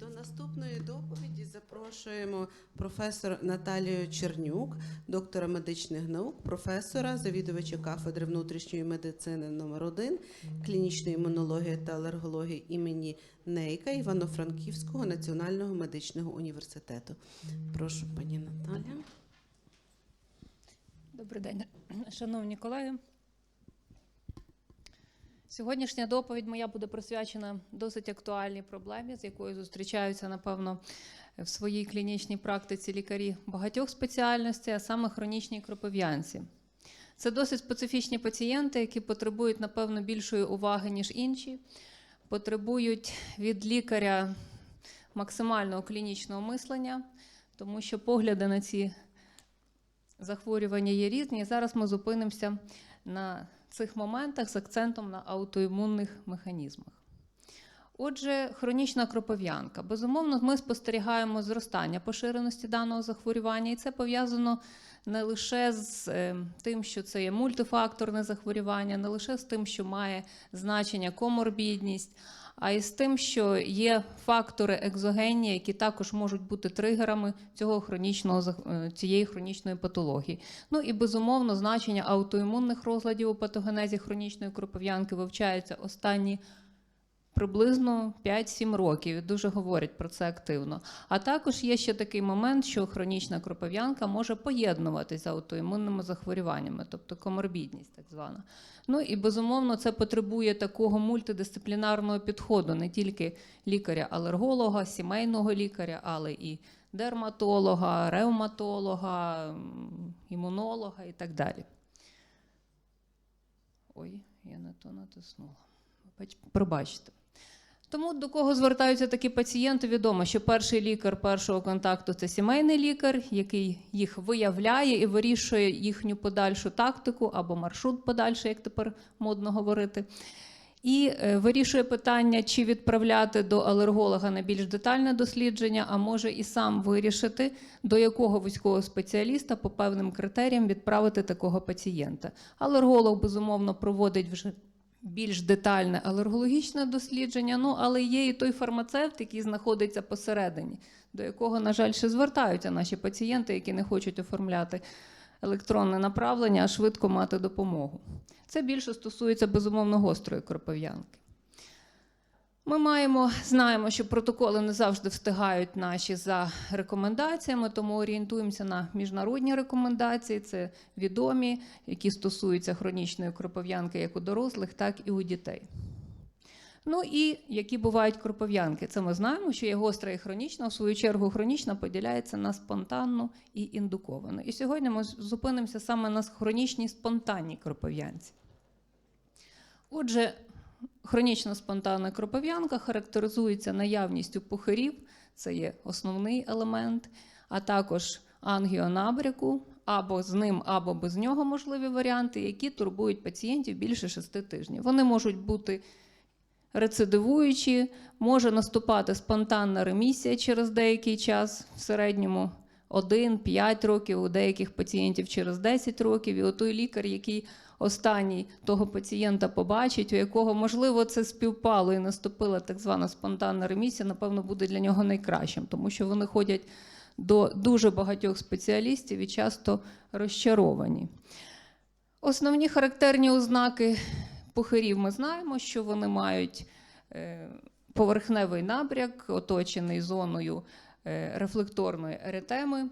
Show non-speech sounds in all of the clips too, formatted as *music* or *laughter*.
До наступної доповіді запрошуємо професора Наталію Чернюк, доктора медичних наук, професора, завідувача кафедри внутрішньої медицини номер 1 клінічної імунології та алергології імені Нейка Івано-Франківського національного медичного університету. Прошу, пані Наталя. Добрий день, шановні колеги. Сьогоднішня доповідь моя буде присвячена досить актуальній проблемі, з якою зустрічаються, напевно, в своїй клінічній практиці лікарі багатьох спеціальностей, а саме хронічній кропив'янці. Це досить специфічні пацієнти, які потребують, напевно, більшої уваги, ніж інші, потребують від лікаря максимального клінічного мислення, тому що погляди на ці захворювання є різні. Зараз ми зупинимося на цих моментах з акцентом на аутоімунних механізмах. Отже, хронічна кропов'янка. Безумовно, ми спостерігаємо зростання поширеності даного захворювання, і це пов'язано не лише з е, тим, що це є мультифакторне захворювання, не лише з тим, що має значення коморбідність, а і з тим, що є фактори екзогенні, які також можуть бути тригерами цього хронічного е, цієї хронічної патології. Ну і безумовно, значення аутоімунних розладів у патогенезі хронічної кропов'янки вивчається останні приблизно 5-7 років і дуже говорять про це активно. А також є ще такий момент, що хронічна кропов'янка може поєднуватися аутоімунними захворюваннями, тобто коморбідність, так звана. Ну і безумовно, це потребує такого мультидисциплінарного підходу не тільки лікаря-алерголога, сімейного лікаря, але і дерматолога, ревматолога, імунолога і так далі. Ой, я не то натиснула. Бач- Пробачте. Тому до кого звертаються такі пацієнти, відомо, що перший лікар першого контакту це сімейний лікар, який їх виявляє і вирішує їхню подальшу тактику або маршрут подальший, як тепер модно говорити. І е, вирішує питання, чи відправляти до алерголога на більш детальне дослідження, а може і сам вирішити, до якого вузького спеціаліста по певним критеріям відправити такого пацієнта. Алерголог, безумовно, проводить вже більш детальне алергологічне дослідження, ну але є і той фармацевт, який знаходиться посередині, до якого, на жаль, ще звертаються наші пацієнти, які не хочуть оформляти електронне направлення, а швидко мати допомогу. Це більше стосується безумовно гострої кропив'янки. Ми маємо, знаємо, що протоколи не завжди встигають наші за рекомендаціями, тому орієнтуємося на міжнародні рекомендації. Це відомі, які стосуються хронічної кропов'янки як у дорослих, так і у дітей. Ну і які бувають кропов'янки. Це ми знаємо, що є гостра і хронічна. В свою чергу, хронічна поділяється на спонтанну і індуковану. І сьогодні ми зупинимося саме на хронічній спонтанній кропов'янці. Отже, хронічна спонтанна кропов'янка характеризується наявністю пухирів, це є основний елемент, а також ангіонабряку, або з ним, або без нього можливі варіанти, які турбують пацієнтів більше 6 тижнів. Вони можуть бути рецидивуючі, може наступати спонтанна ремісія через деякий час, в середньому 1-5 років, у деяких пацієнтів через 10 років. І отой лікар, який останній того пацієнта побачить, у якого, можливо, це співпало і наступила так звана спонтанна ремісія, напевно, буде для нього найкращим, тому що вони ходять до дуже багатьох спеціалістів і часто розчаровані. Основні характерні ознаки пухирів ми знаємо, що вони мають е, поверхневий набряк, оточений зоною е, рефлекторної еретеми.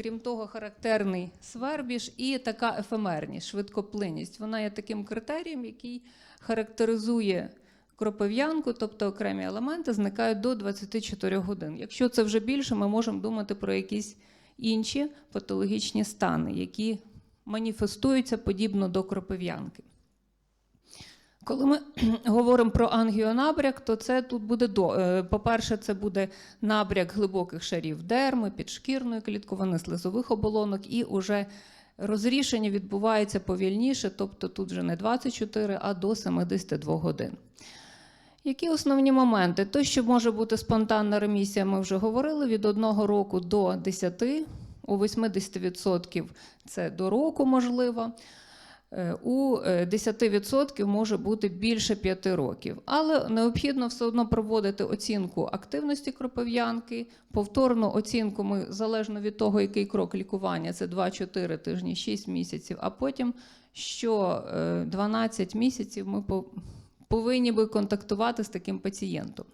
Крім того, характерний свербіж і така ефемерність, швидкоплинність. Вона є таким критерієм, який характеризує кропив'янку, тобто окремі елементи зникають до 24 годин. Якщо це вже більше, ми можемо думати про якісь інші патологічні стани, які маніфестуються подібно до кропив'янки. Коли ми *clears throat* говоримо про ангіонабряк, то це тут буде до. е, По-перше, це буде набряк глибоких шарів дерми, підшкірної клітковини, слизових оболонок, і уже розрішення відбувається повільніше, тобто тут вже не 24, а до 72 годин. Які основні моменти? То, що може бути спонтанна ремісія, ми вже говорили, від 1 року до 10, у 80% це до року можливо. Е, У е, 10% може бути більше 5 років, але необхідно все одно проводити оцінку активності кропив'янки. Повторну оцінку ми залежно від того, який крок лікування це 2-4 тижні, 6 місяців. А потім що е, 12 місяців ми по- повинні би контактувати з таким пацієнтом.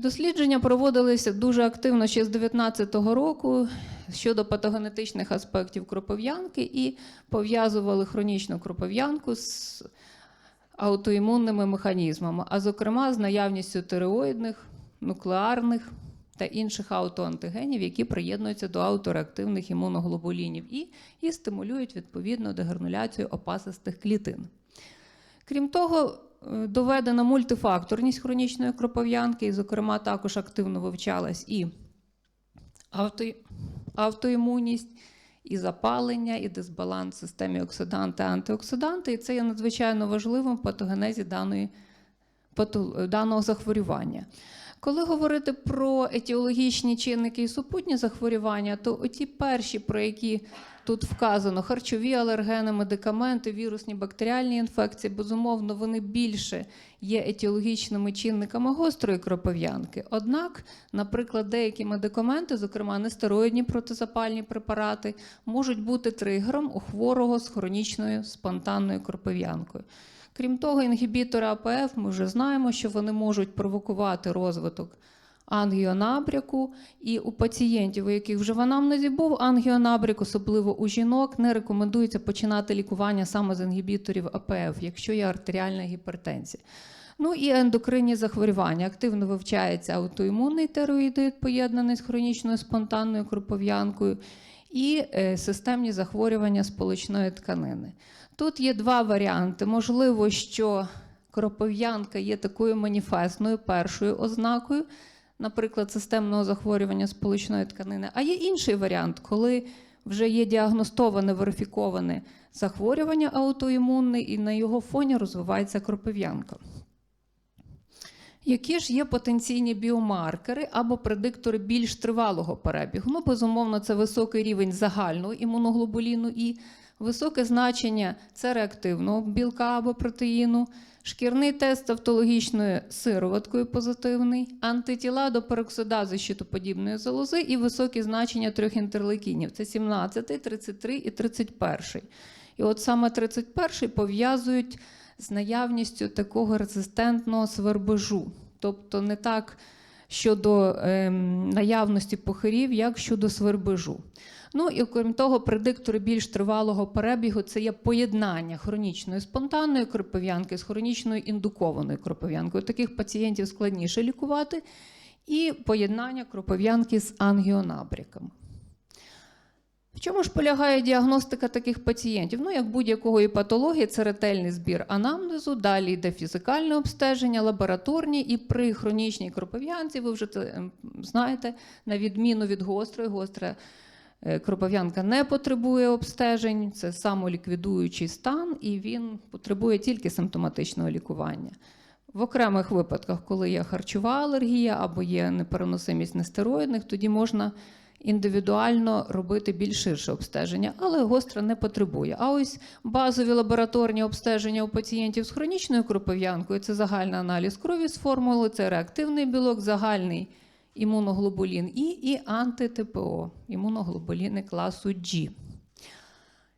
Дослідження проводилися дуже активно ще з 2019 року щодо патогенетичних аспектів кропив'янки і пов'язували хронічну кропив'янку з аутоімунними механізмами, а зокрема з наявністю тиреоїдних, нуклеарних та інших аутоантигенів, які приєднуються до аутореактивних імуноглобулінів і, і стимулюють відповідно дегрануляцію опасистих клітин. Крім того, доведена мультифакторність хронічної кропов'янки, і, зокрема, також активно вивчалась і авто, автоімунність, і запалення, і дисбаланс в системі оксиданти антиоксиданти. І це є надзвичайно важливим в патогенезі даної, даного захворювання. Коли говорити про етіологічні чинники і супутні захворювання, то оті перші, про які тут вказано, харчові алергени, медикаменти, вірусні бактеріальні інфекції, безумовно, вони більше є етіологічними чинниками гострої кропив'янки. Однак, наприклад, деякі медикаменти, зокрема нестероїдні протизапальні препарати, можуть бути тригером у хворого з хронічною спонтанною кропив'янкою. Крім того, інгібітори АПФ ми вже знаємо, що вони можуть провокувати розвиток ангіонабряку. І у пацієнтів, у яких вже в анамнезі був ангіонабряк, особливо у жінок, не рекомендується починати лікування саме з інгібіторів АПФ, якщо є артеріальна гіпертензія. Ну і ендокринні захворювання. Активно вивчається аутоімунний тероїдит, поєднаний з хронічною спонтанною кропов'янкою, і е, системні захворювання сполучної тканини. Тут є два варіанти. Можливо, що кропов'янка є такою маніфестною першою ознакою, наприклад, системного захворювання сполучної тканини. А є інший варіант, коли вже є діагностоване, верифіковане захворювання аутоімунне, і на його фоні розвивається кропив'янка. Які ж є потенційні біомаркери або предиктори більш тривалого перебігу? Ну, безумовно, це високий рівень загального імуноглобуліну і високе значення це реактивного білка або протеїну, шкірний тест автологічною сироваткою позитивний, антитіла до пероксидази щитоподібної залози і високі значення трьох інтерлейкінів це 17, 33 і 31. І от саме 31 пов'язують з наявністю такого резистентного свербежу. Тобто не так щодо ем, наявності похирів, як щодо свербежу. Ну і окрім того, предиктори більш тривалого перебігу це є поєднання хронічної спонтанної кропив'янки з хронічною індукованою кропив'янкою. Таких пацієнтів складніше лікувати, і поєднання кропив'янки з ангіонабряками. В чому ж полягає діагностика таких пацієнтів? Ну, як будь-якого і патології, це ретельний збір анамнезу, далі йде фізикальне обстеження, лабораторні, і при хронічній кропив'янці, ви вже це ем, знаєте, на відміну від гострої, гостра е, кропив'янка не потребує обстежень, це самоліквідуючий стан, і він потребує тільки симптоматичного лікування. В окремих випадках, коли є харчова алергія або є непереносимість нестероїдних, тоді можна індивідуально робити більш ширше обстеження, але гостра не потребує. А ось базові лабораторні обстеження у пацієнтів з хронічною кропив'янкою це загальний аналіз крові з формули, це реактивний білок, загальний імуноглобулін І і анти-ТПО, імуноглобуліни класу G.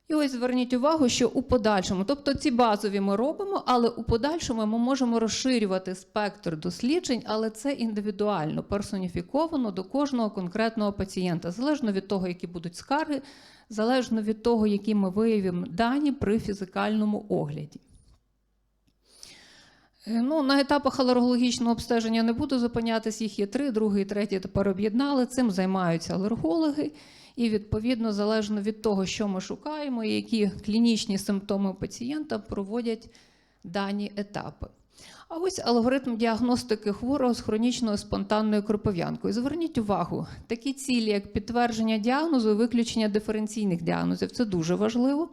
І ось зверніть увагу, що у подальшому, тобто ці базові ми робимо, але у подальшому ми можемо розширювати спектр досліджень, але це індивідуально, персоніфіковано до кожного конкретного пацієнта, залежно від того, які будуть скарги, залежно від того, які ми виявимо дані при фізикальному огляді. Е, Ну, на етапах алергологічного обстеження не буду зупинятись, їх є три, другий, третій тепер об'єднали. Цим займаються алергологи. І відповідно, залежно від того, що ми шукаємо, і які клінічні симптоми пацієнта проводять дані етапи. А ось алгоритм діагностики хворого з хронічною спонтанною кропив'янкою. Зверніть увагу, такі цілі, як підтвердження діагнозу і виключення диференційних діагнозів, це дуже важливо.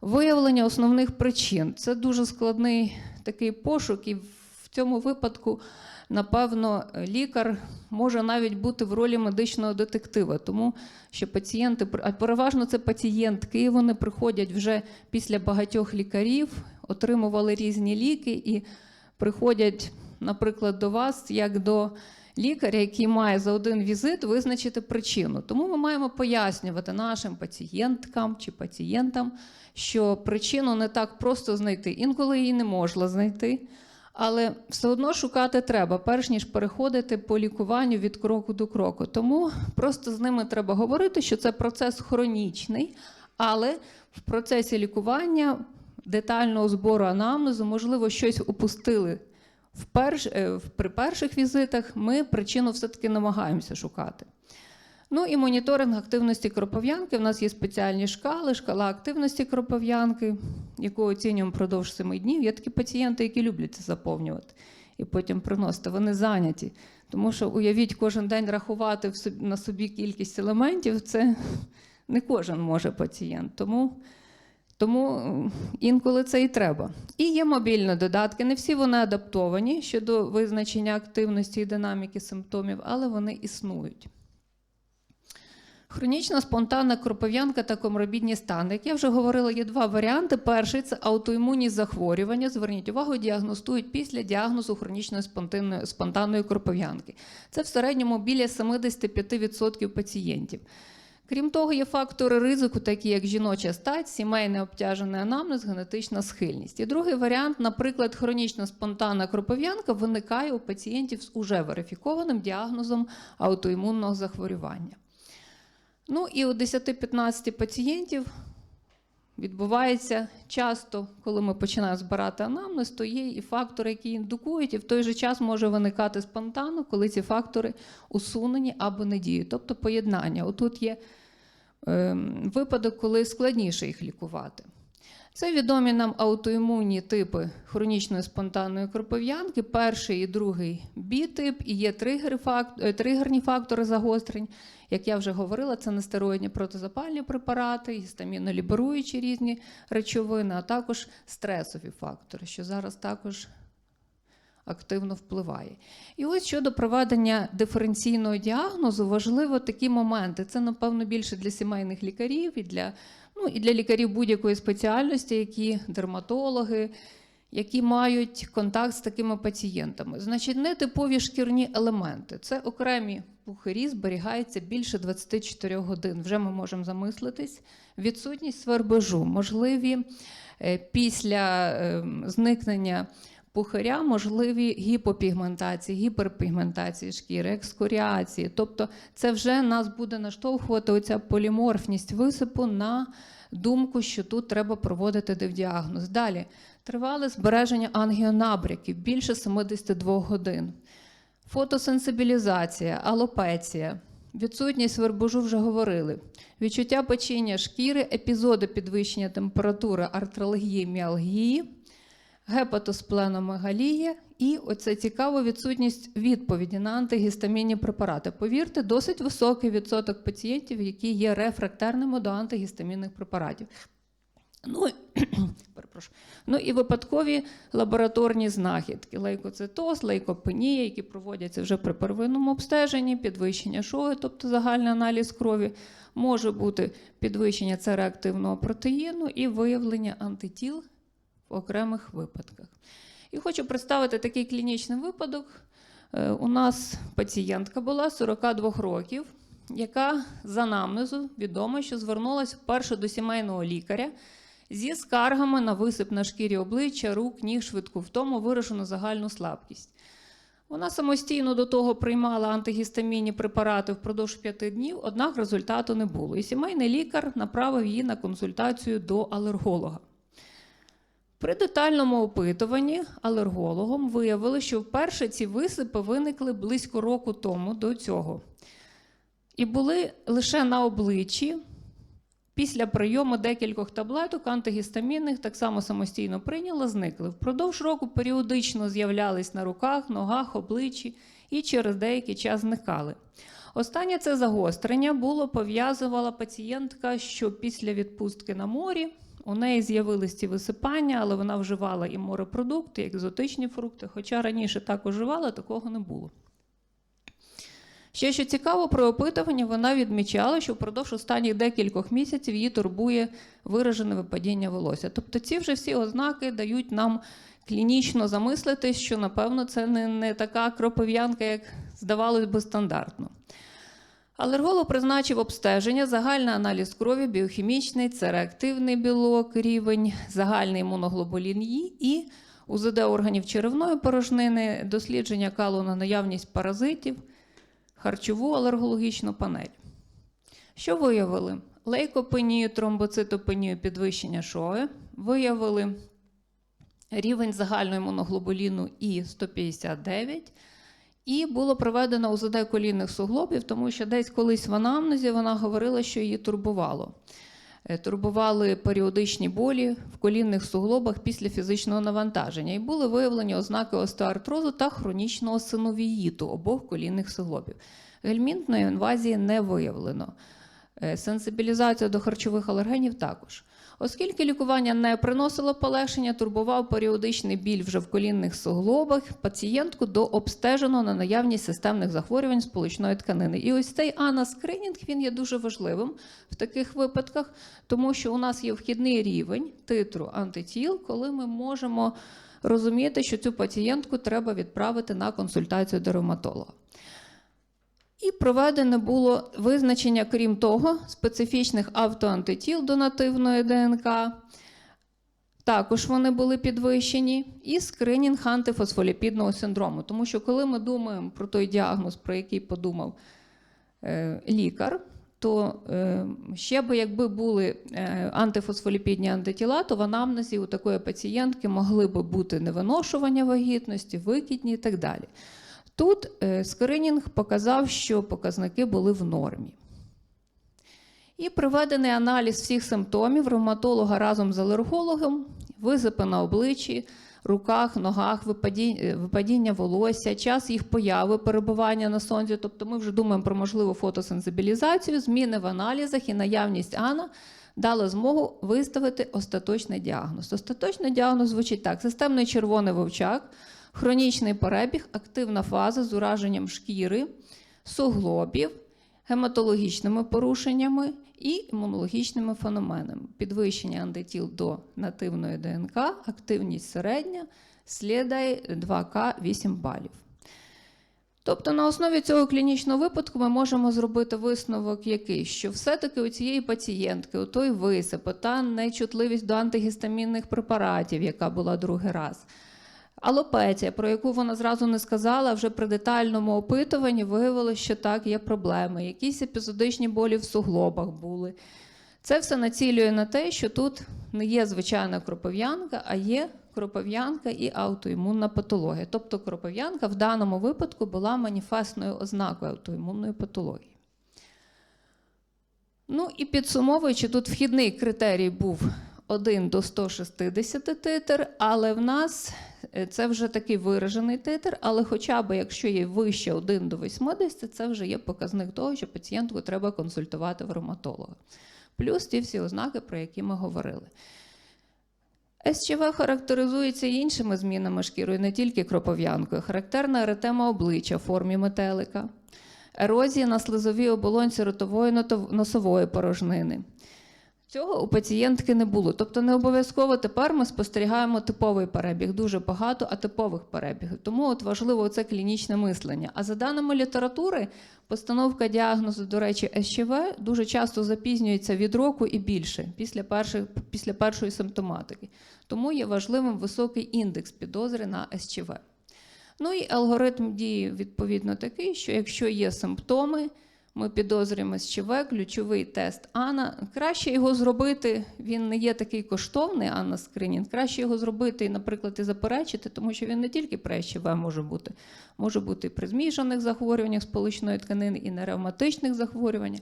Виявлення основних причин. Це дуже складний такий пошук, і в цьому випадку напевно, лікар може навіть бути в ролі медичного детектива, тому що пацієнти, а переважно це пацієнтки, вони приходять вже після багатьох лікарів, отримували різні ліки і приходять, наприклад, до вас як до лікаря, який має за один візит визначити причину. Тому ми маємо пояснювати нашим пацієнткам чи пацієнтам, що причину не так просто знайти. Інколи її не можна знайти. Але все одно шукати треба, перш ніж переходити по лікуванню від кроку до кроку. Тому просто з ними треба говорити, що це процес хронічний, але в процесі лікування детального збору анамнезу, можливо, щось упустили в перш, е, при перших візитах. Ми причину все-таки намагаємося шукати. Ну і моніторинг активності кропив'янки. У нас є спеціальні шкали, шкала активності кропив'янки, яку оцінюємо впродовж семи днів. Є такі пацієнти, які люблять це заповнювати і потім приносити. Вони зайняті. Тому що уявіть, кожен день рахувати на собі кількість елементів, це не кожен може пацієнт. Тому, тому інколи це і треба. І є мобільні додатки. Не всі вони адаптовані щодо визначення активності і динаміки симптомів, але вони існують. Хронічна спонтанна кропив'янка та коморбідні стани. Як я вже говорила, є два варіанти. Перший це аутоімунні захворювання. Зверніть увагу, діагностують після діагнозу хронічної спонтанної, кропив'янки. Це в середньому біля 75% пацієнтів. Крім того, є фактори ризику, такі як жіноча стать, сімейне обтяжений анамнез, генетична схильність. І другий варіант, наприклад, хронічна спонтанна кропив'янка виникає у пацієнтів з уже верифікованим діагнозом аутоімунного захворювання. Ну і у 10-15 пацієнтів відбувається часто, коли ми починаємо збирати анамнез, то є і фактори, які індукують, і в той же час може виникати спонтанно, коли ці фактори усунені або не діють, тобто поєднання. Отут є е, випадок, коли складніше їх лікувати. Це відомі нам аутоімунні типи хронічної спонтанної кропив'янки, перший і другий бі-тип, і є е, тригерні фактори загострень. Як я вже говорила, це нестероїдні протизапальні препарати, гістаміноліберуючі різні речовини, а також стресові фактори, що зараз також активно впливає. І ось щодо проведення диференційного діагнозу, важливо такі моменти. Це, напевно, більше для сімейних лікарів і для, ну, і для лікарів будь-якої спеціальності, які дерматологи, які мають контакт з такими пацієнтами. Значить, нетипові шкірні елементи. Це окремі пухирі, зберігаються більше 24 годин. Вже ми можемо замислитись. Відсутність свербежу, можливі е, після е, зникнення пухиря, можливі гіпопігментації, гіперпігментації шкіри, екскоріації. Тобто, це вже нас буде наштовхувати оця поліморфність висипу на думку, що тут треба проводити дивдіагноз. Далі тривале збереження ангіонабряків більше 72 годин. Фотосенсибілізація, алопеція, відсутність свербежу вже говорили. Відчуття печіння шкіри, епізоди підвищення температури, артралгії, міалгії, гепатоспленомегалія і оце цікаво відсутність відповіді на антигістамінні препарати. Повірте, досить високий відсоток пацієнтів, які є рефрактерними до антигістамінних препаратів. Ну, *clears throat* ну і випадкові лабораторні знахідки: лейкоцитоз, лейкопенія, які проводяться вже при первинному обстеженні, підвищення шоги, тобто загальний аналіз крові, може бути підвищення цереактивного протеїну і виявлення антитіл в окремих випадках. І хочу представити такий клінічний випадок. Е, У нас пацієнтка була 42 років, яка з анамнезу відомо, що звернулася вперше до сімейного лікаря зі скаргами на висип на шкірі обличчя, рук, ніг, швидку втому, виражену загальну слабкість. Вона самостійно до того приймала антигістамінні препарати впродовж п'яти днів, однак результату не було. І сімейний лікар направив її на консультацію до алерголога. При детальному опитуванні алергологом виявили, що вперше ці висипи виникли близько року тому до цього. І були лише на обличчі. Після прийому декількох таблеток антигістамінних так само самостійно прийняла, зникли. Впродовж року періодично з'являлись на руках, ногах, обличчі і через деякий час зникали. Останнє це загострення було пов'язувала пацієнтка, що після відпустки на морі У неї з'явились ці висипання, але вона вживала і морепродукти, і екзотичні фрукти. Хоча раніше також вживала, такого не було. Ще що цікаво про опитування, вона відмічала, що впродовж останніх декількох місяців її турбує виражене випадіння волосся. Тобто ці вже всі ознаки дають нам клінічно замислитись, що напевно це не, не така кропов'янка, як здавалось би стандартно. Алерголог призначив обстеження, загальний аналіз крові, біохімічний, це реактивний білок, рівень, загальний імуноглобулін І і УЗД органів черевної порожнини, дослідження калу на наявність паразитів, харчову алергологічну панель. Що виявили? Лейкопенію, тромбоцитопенію, підвищення шої. Виявили рівень загального імуноглобуліну І 159. І було проведено УЗД колінних суглобів, тому що десь колись в анамнезі вона говорила, що її турбувало. Е, Турбували періодичні болі в колінних суглобах після фізичного навантаження. І були виявлені ознаки остеоартрозу та хронічного синовіїту обох колінних суглобів. Гельмінтної інвазії не виявлено. Е, Сенсибілізація до харчових алергенів також. Оскільки лікування не приносило полегшення, турбував періодичний біль вже в колінних суглобах, пацієнтку дообстежено на наявність системних захворювань сполучної тканини. І ось цей анаскринінг він є дуже важливим в таких випадках, тому що у нас є вхідний рівень титру антитіл, коли ми можемо розуміти, що цю пацієнтку треба відправити на консультацію до ревматолога. І проведене було визначення, крім того, специфічних автоантитіл до нативної ДНК. Також вони були підвищені, і скринінг антифосфоліпідного синдрому. Тому що, коли ми думаємо про той діагноз, про який подумав е, лікар, то е, ще би якби були е, антифосфоліпідні антитіла, то в анамнезі у такої пацієнтки могли би бути невиношування вагітності, викидні і так далі. Тут е, скринінг показав, що показники були в нормі. І проведений аналіз всіх симптомів ревматолога разом з алергологом, висипи на обличчі, руках, ногах, випадіння, е, випадіння волосся, час їх появи, перебування на сонці. Тобто ми вже думаємо про можливу фотосенсибілізацію, зміни в аналізах і наявність АНА дали змогу виставити остаточний діагноз. Остаточний діагноз звучить так: системний червоний вовчак, хронічний перебіг, активна фаза з ураженням шкіри, суглобів, гематологічними порушеннями і імунологічними феноменами. Підвищення антитіл до нативної ДНК, активність середня, слідає 2К 8 балів. Тобто на основі цього клінічного випадку ми можемо зробити висновок який, що все-таки у цієї пацієнтки, у той висип, та нечутливість до антигістамінних препаратів, яка була другий раз, Алопеція, про яку вона зразу не сказала, вже при детальному опитуванні виявилося, що так, є проблеми. Якісь епізодичні болі в суглобах були. Це все націлює на те, що тут не є звичайна кропов'янка, а є кропов'янка і аутоімунна патологія. Тобто кропов'янка в даному випадку була маніфестною ознакою аутоімунної патології. Ну і підсумовуючи, тут вхідний критерій був 1 до 160 титр, але в нас це вже такий виражений титр, але хоча б якщо є вище 1 до 80, це вже є показник того, що пацієнтку треба консультувати в ревматолога. Плюс ті всі ознаки, про які ми говорили. СЧВ характеризується іншими змінами шкіри, не тільки кропов'янкою. Характерна еретема обличчя в формі метелика, ерозія на слизовій оболонці ротової носової порожнини. Цього у пацієнтки не було. Тобто не обов'язково тепер ми спостерігаємо типовий перебіг, дуже багато атипових перебігів. Тому от важливо це клінічне мислення. А за даними літератури, постановка діагнозу, до речі, СЧВ дуже часто запізнюється від року і більше після, перших, після першої симптоматики. Тому є важливим високий індекс підозри на СЧВ. Ну і алгоритм дії відповідно такий, що якщо є симптоми, ми підозрюємо СЧВ, ключовий тест Ана. Краще його зробити, він не є такий коштовний, Анна скринінг. Краще його зробити і, наприклад, і заперечити, тому що він не тільки при СЧВ може бути, може бути і при змішаних захворюваннях сполучної тканини, і на ревматичних захворюваннях.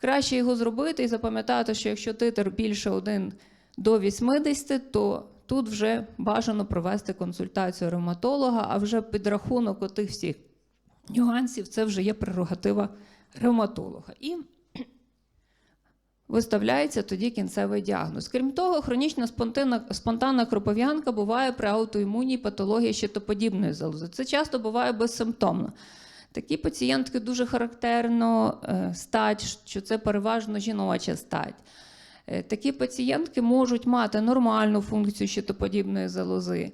Краще його зробити і запам'ятати, що якщо титр більше 1 до 80, то тут вже бажано провести консультацію ревматолога, а вже підрахунок отих всіх нюансів це вже є прерогатива ревматолога. І виставляється тоді кінцевий діагноз. Крім того, хронічна спонтанна, спонтанна кропов'янка буває при аутоімунній патології щитоподібної залози. Це часто буває безсимптомно. Такі пацієнтки дуже характерно е, стать, що це переважно жіноча стать. Е, Такі пацієнтки можуть мати нормальну функцію щитоподібної залози.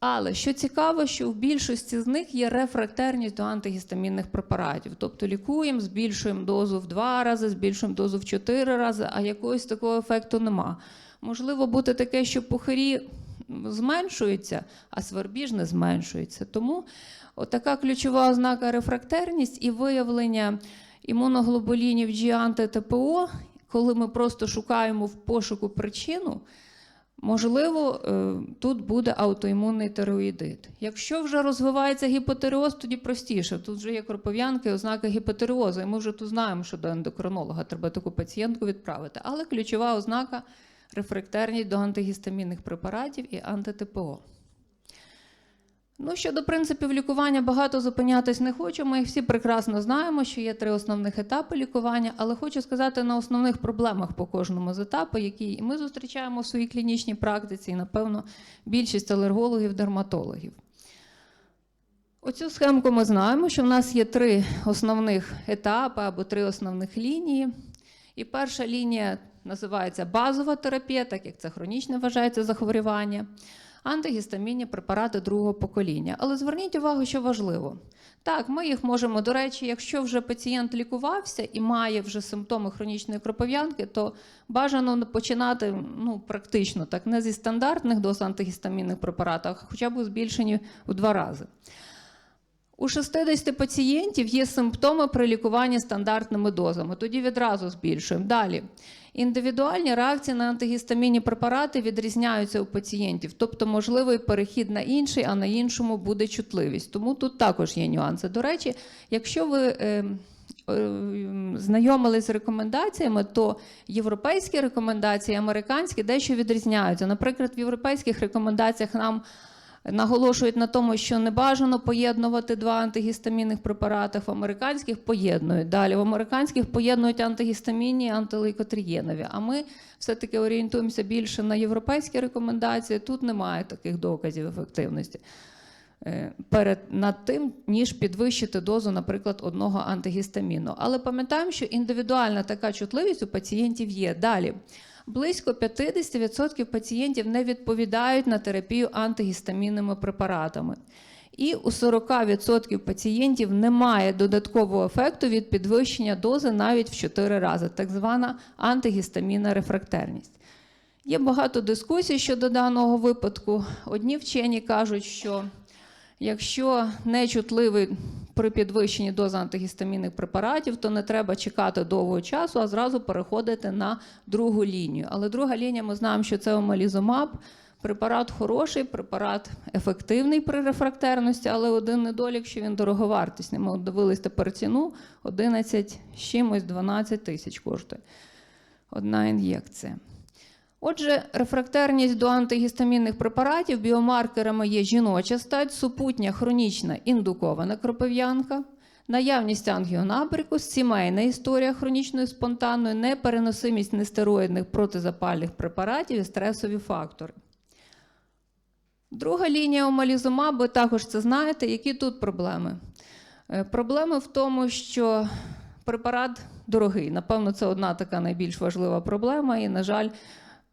Але що цікаво, що в більшості з них є рефрактерність до антигістамінних препаратів. Тобто лікуємо, збільшуємо дозу в два рази, збільшуємо дозу в чотири рази, а якогось такого ефекту нема. Можливо бути таке, що пухарі зменшуються, а свербіж не зменшується. Тому отака ключова ознака рефрактерність і виявлення імуноглобулінів G анти-ТПО, коли ми просто шукаємо в пошуку причину. Можливо, е, тут буде аутоімунний тероїдит. Якщо вже розвивається гіпотереоз, тоді простіше. Тут вже є кропов'янки, ознаки гіпотереозу, і ми вже тут знаємо, що до ендокринолога треба таку пацієнтку відправити. Але ключова ознака рефрактерність до антигістамінних препаратів і анти-ТПО. Ну, щодо принципів лікування, багато зупинятись не хочу. Ми всі прекрасно знаємо, що є три основних етапи лікування, але хочу сказати на основних проблемах по кожному з етапу, які ми зустрічаємо в своїй клінічній практиці, і, напевно, більшість алергологів, дерматологів. Оцю схемку ми знаємо, що в нас є три основних етапи або три основних лінії. І перша лінія називається базова терапія, так як це хронічне вважається захворювання антигістамінні препарати другого покоління. Але зверніть увагу, що важливо. Так, ми їх можемо, до речі, якщо вже пацієнт лікувався і має вже симптоми хронічної кропов'янки, то бажано починати ну, практично так, не зі стандартних доз антигістамінних препаратів, а хоча б збільшені в два рази. У 60 пацієнтів є симптоми при лікуванні стандартними дозами. Тоді відразу збільшуємо. Далі. Індивідуальні реакції на антигістамінні препарати відрізняються у пацієнтів, тобто можливий перехід на інший, а на іншому буде чутливість. Тому тут також є нюанси. До речі, якщо ви е, е, знайомились з рекомендаціями, то європейські рекомендації, американські дещо відрізняються. Наприклад, в європейських рекомендаціях нам наголошують на тому, що не бажано поєднувати два антигістамінних препарати, в американських поєднують. Далі в американських поєднують антигістамінні і антилейкотрієнові. А ми все-таки орієнтуємося більше на європейські рекомендації. Тут немає таких доказів ефективності. е, Перед над тим, ніж підвищити дозу, наприклад, одного антигістаміну. Але пам'ятаємо, що індивідуальна така чутливість у пацієнтів є. Далі близько 50% пацієнтів не відповідають на терапію антигістамінними препаратами. І у 40% пацієнтів немає додаткового ефекту від підвищення дози навіть в 4 рази, так звана антигістамінна рефрактерність. Є багато дискусій щодо даного випадку. Одні вчені кажуть, що якщо нечутливий при підвищенні дози антигістамінних препаратів, то не треба чекати довгого часу, а зразу переходити на другу лінію. Але друга лінія, ми знаємо, що це омалізумаб. Препарат хороший, препарат ефективний при рефрактерності, але один недолік, що він дороговартісний. Ми дивились тепер ціну 11 з чимось 12 тисяч коштує одна ін'єкція. Отже, рефрактерність до антигістамінних препаратів біомаркерами є жіноча стать, супутня хронічна індукована кропив'янка, наявність ангіонабріку, сімейна історія хронічної спонтанної, непереносимість нестероїдних протизапальних препаратів і стресові фактори. Друга лінія омалізумабу, ви також це знаєте, які тут проблеми. Е, Проблеми в тому, що препарат дорогий. Напевно, це одна така найбільш важлива проблема, і, на жаль,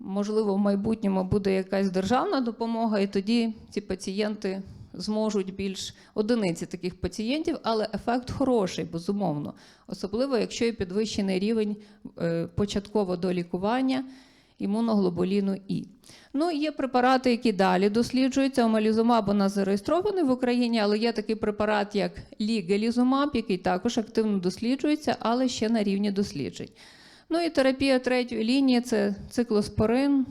можливо, в майбутньому буде якась державна допомога, і тоді ці пацієнти зможуть більш одиниці таких пацієнтів, але ефект хороший, безумовно. Особливо, якщо є підвищений рівень е, початково до лікування імуноглобуліну І. Ну, є препарати, які далі досліджуються. Омалізумаб у нас зареєстрований в Україні, але є такий препарат, як лігалізумаб, який також активно досліджується, але ще на рівні досліджень. Ну і терапія третьої лінії це циклоспорин.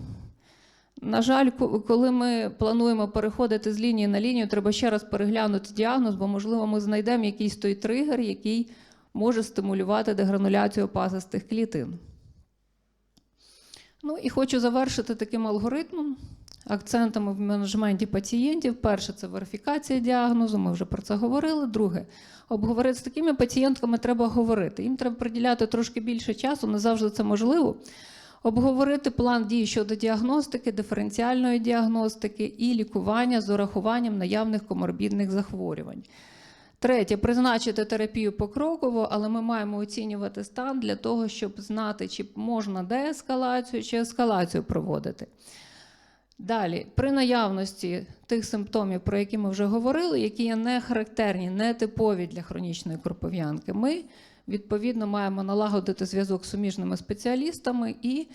На жаль, коли ми плануємо переходити з лінії на лінію, треба ще раз переглянути діагноз, бо, можливо, ми знайдемо якийсь той тригер, який може стимулювати дегрануляцію пазастих клітин. Ну і хочу завершити таким алгоритмом. Акцентами в менеджменті пацієнтів. Перше це верифікація діагнозу. Ми вже про це говорили. Друге, обговорити з такими пацієнтками треба говорити. Їм треба приділяти трошки більше часу, не завжди це можливо. Обговорити план дій щодо діагностики, диференціальної діагностики і лікування з урахуванням наявних коморбідних захворювань. Третє призначити терапію покроково, але ми маємо оцінювати стан для того, щоб знати, чи можна деескалацію чи ескалацію проводити. Далі, при наявності тих симптомів, про які ми вже говорили, які є не характерні, не типові для хронічної кропов'янки, ми відповідно маємо налагодити зв'язок з суміжними спеціалістами і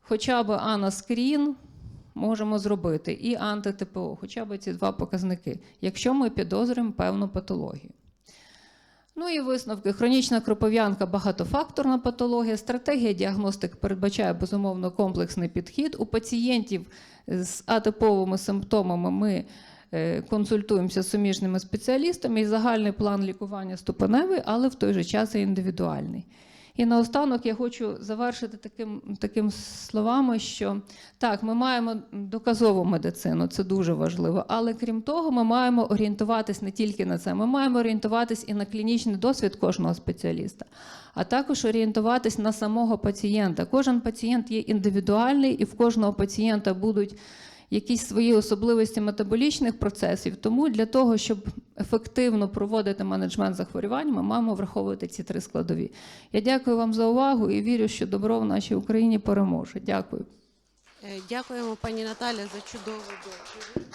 хоча б анаскрін можемо зробити, і анти-ТПО, хоча б ці два показники, якщо ми підозрюємо певну патологію. Ну і висновки. Хронічна кропов'янка багатофакторна патологія. Стратегія діагностики передбачає безумовно комплексний підхід. У пацієнтів з атиповими симптомами ми е, консультуємося з суміжними спеціалістами, і загальний план лікування ступеневий, але в той же час і індивідуальний. І наостанок я хочу завершити таким, таким словами, що так, ми маємо доказову медицину, це дуже важливо. Але крім того, ми маємо орієнтуватись не тільки на це, ми маємо орієнтуватись і на клінічний досвід кожного спеціаліста, а також орієнтуватись на самого пацієнта. Кожен пацієнт є індивідуальний, і в кожного пацієнта будуть якісь свої особливості метаболічних процесів. Тому для того, щоб ефективно проводити менеджмент захворювань, ми маємо враховувати ці три складові. Я дякую вам за увагу і вірю, що добро в нашій Україні переможе. Дякую. Е, Дякуємо, пані Наталя, за чудову доповідь.